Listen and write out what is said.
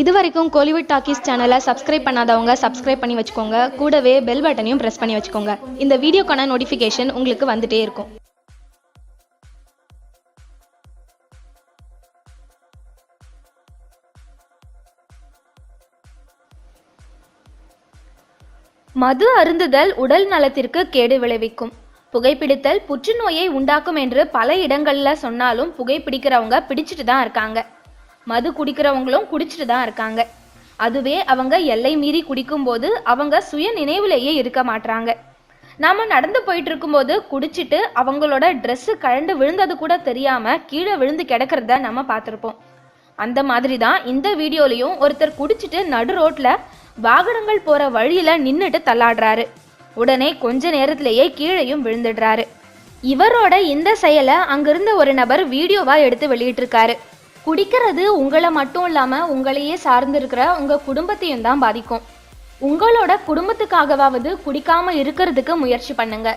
இது வரைக்கும் கோலிவுட் டாக்கீஸ் சேனலை சப்ஸ்கிரைப் பண்ணாதவங்க சப்ஸ்கிரைப் பண்ணி வச்சுக்கோங்க. கூடவே பெல் பட்டனையும் ப்ரெஸ் பண்ணி வச்சுக்கோங்க. இந்த வீடியோக்கான நோட்டிஃபிகேஷன் உங்களுக்கு வந்துட்டே இருக்கும். மது அருந்துதல் உடல் நலத்திற்கு கேடு விளைவிக்கும். புகைப்பிடித்தல் புற்றுநோயை உண்டாக்கும் என்று பல இடங்களில் சொன்னாலும் புகைப்பிடிக்கிறவங்க பிடிச்சிட்டு தான் இருக்காங்க. மது குடிக்கிறவங்களும் குடிச்சிட்டு தான் இருக்காங்க. அதுவே அவங்க எல்லை மீறி குடிக்கும்போது அவங்க சுய நினைவுலேயே இருக்க மாட்டாங்க நாம நடந்து போயிட்டு இருக்கும்போது குடிச்சிட்டு அவங்களோட ட்ரெஸ்ஸு கழண்டு விழுந்தது கூட தெரியாம கீழே விழுந்து கிடக்கிறத நம்ம பார்த்துருப்போம். அந்த மாதிரி தான் இந்த வீடியோலையும் ஒருத்தர் குடிச்சிட்டு நடு ரோட்ல வாகனங்கள் போற வழியில நின்றுட்டு தள்ளாடுறாரு. உடனே கொஞ்ச நேரத்திலேயே கீழேயும் விழுந்துடுறாரு. இவரோட இந்த செயலை அங்கிருந்த ஒரு நபர் வீடியோவா எடுத்து வெளியிட்டிருக்காரு. குடிக்கிறது உங்களை மட்டும் இல்லாம உங்களையே சார்ந்திருக்கிற உங்க குடும்பத்தையும் தான் பாதிக்கும். உங்களோட குடும்பத்துக்காகவாவது குடிக்காம இருக்கிறதுக்கு முயற்சி பண்ணுங்க.